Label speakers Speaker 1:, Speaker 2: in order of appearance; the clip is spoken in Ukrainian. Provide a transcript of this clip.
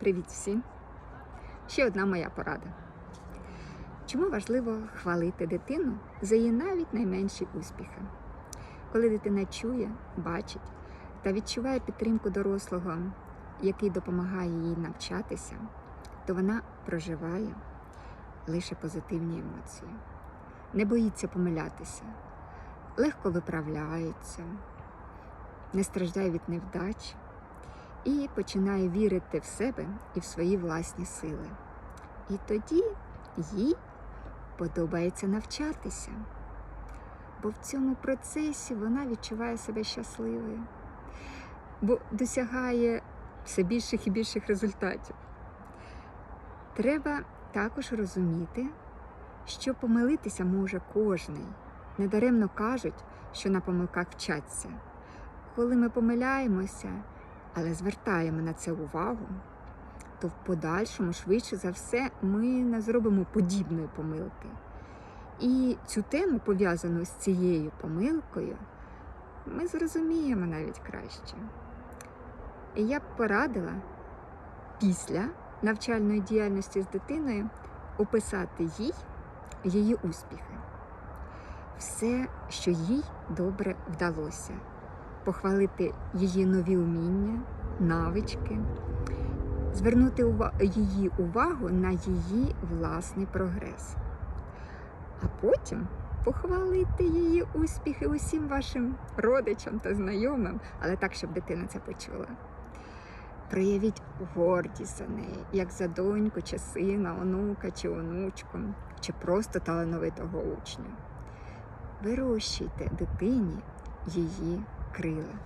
Speaker 1: Привіт всім! Ще одна моя порада. Чому важливо хвалити дитину за її навіть найменші успіхи? Коли дитина чує, бачить та відчуває підтримку дорослого, який допомагає їй навчатися, то вона проживає лише позитивні емоції, не боїться помилятися, легко виправляється, не страждає від невдач і починає вірити в себе і в свої власні сили. І тоді їй подобається навчатися, бо в цьому процесі вона відчуває себе щасливою, бо досягає все більших і більших результатів. Треба також розуміти, що помилитися може кожний. Недаремно кажуть, що на помилках вчаться. Коли ми помиляємося, але звертаємо на це увагу, то в подальшому, швидше за все, ми не зробимо подібної помилки. І цю тему, пов'язану з цією помилкою, ми зрозуміємо навіть краще. І я б порадила після навчальної діяльності з дитиною описати їй її успіхи, все, що їй добре вдалося похвалити її нові уміння, навички, звернути її увагу на її власний прогрес, а потім похвалити її успіхи усім вашим родичам та знайомим, але так, щоб дитина це почула. Проявіть гордість за неї, як за доньку, чи сина, онука, чи онучку, чи просто талановитого учня. Вирощуйте дитині її крила.